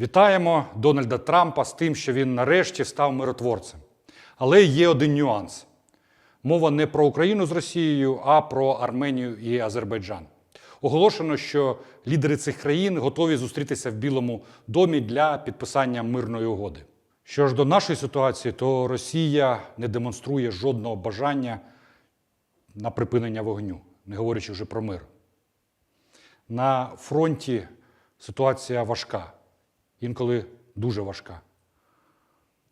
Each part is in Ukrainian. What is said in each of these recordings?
Вітаємо Дональда Трампа з тим, що він нарешті став миротворцем. Але є один нюанс: мова не про Україну з Росією, а про Арменію і Азербайджан. Оголошено, що лідери цих країн готові зустрітися в Білому домі для підписання мирної угоди. Що ж до нашої ситуації, то Росія не демонструє жодного бажання на припинення вогню, не говорячи вже про мир. На фронті ситуація важка, інколи дуже важка.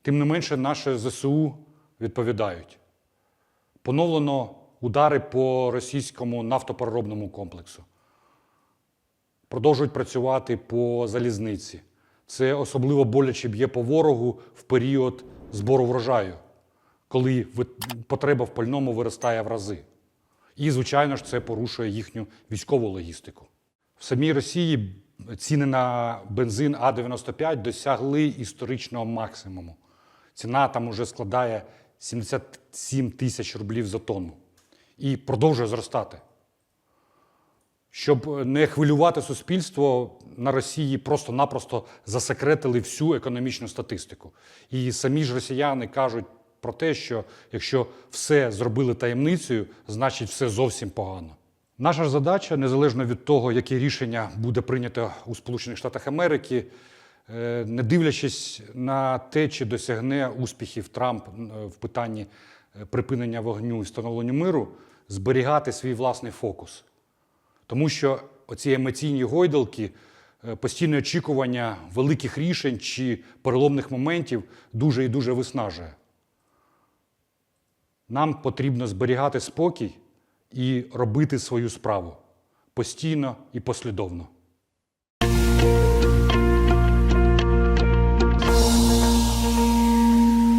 Тим не менше, наші ЗСУ відповідають. Поновлено удари по російському нафтопереробному комплексу. Продовжують працювати по залізниці. Це особливо боляче б'є по ворогу в період збору врожаю, коли потреба в пальному виростає в рази. І, звичайно ж, це порушує їхню військову логістику. В самій Росії ціни на бензин А95 досягли історичного максимуму. Ціна там уже складає 77 тисяч рублів за тонну і продовжує зростати. Щоб не хвилювати суспільство, на Росії просто-напросто засекретили всю економічну статистику. І самі ж росіяни кажуть про те, що якщо все зробили таємницею, значить все зовсім погано. Наша ж задача, незалежно від того, яке рішення буде прийнято у Сполучених Штатах Америки, е, не дивлячись на те, чи досягне успіхів Трамп е, в питанні е, припинення вогню і встановлення миру, зберігати свій власний фокус. Тому що оці емоційні гойдалки, постійне очікування великих рішень чи переломних моментів дуже і дуже виснажує. Нам потрібно зберігати спокій і робити свою справу постійно і послідовно.